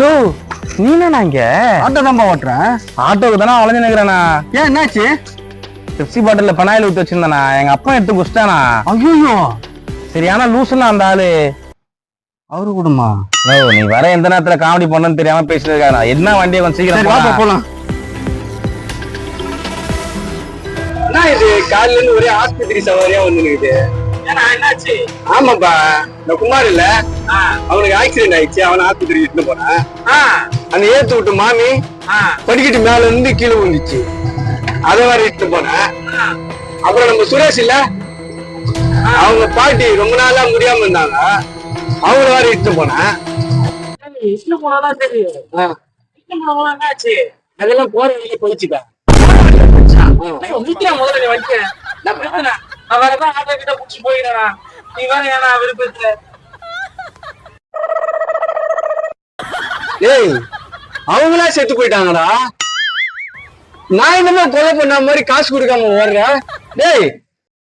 யோ நீ என்ன இங்க? ஆட்டோ ஓட்டுறேன். ஆட்டோக்கு தானே அலைஞ்சு நிக்கிறேண்ணா ஏன் என்னாச்சு? பெப்சி பாட்டில்ல பனாயில் ஊத்தி வச்சிருந்தானா? எங்க அப்பா எடுத்து குடிச்சிட்டானா? ஐயோ சரியான லூசுன்னா அந்த ஆளு. அவரு கூடமா? நீ வர எந்த நேரத்துல காமெடி பண்ணணும்னு தெரியாம பேசிட்டு இருக்கானா என்ன வண்டியை கொஞ்சம் சரி சீக்கிரம். போலாம். இது? காலையில இருந்து ஒரே ஆஸ்பத்திரி சவாரியா என்னாச்சு? ஆமாப்பா. இந்த குமார் இல்ல? ஆக்சிடென்ட் ஆயிடுச்சு அவனை ஆஸ்பத்திரி இட்டு போனேன். அந்த ஏத்து விட்டு மாமி படிக்கட்டு மேல இருந்து கீழே விழுந்துச்சு. அதை வேற இட்டு போனேன். அப்புறம் நம்ம சுரேஷ் இல்ல? அவங்க பாட்டி ரொம்ப நாளா முடியாம இருந்தாங்க. அவங்கள வேற இட்டு போனேன். இஷ்டு போனாதான் தெரியும். இஷ்டு போனா என்னாச்சு? அதெல்லாம் போற வழியே போயிடுச்சுக்கா முக்கியம் முதல்ல வண்டிய. நான் வேற ஏதாவது ஆட்டோ கிட்ட புடிச்சு போயிடுறேனா. நீ வேற ஏன்னா விருப்பத்துல. ஏய் அவங்களா செத்து போயிட்டாங்கடா. நான் என்னமோ கொலை பண்ண மாதிரி காசு கொடுக்காம ஓடுறேன் டேய்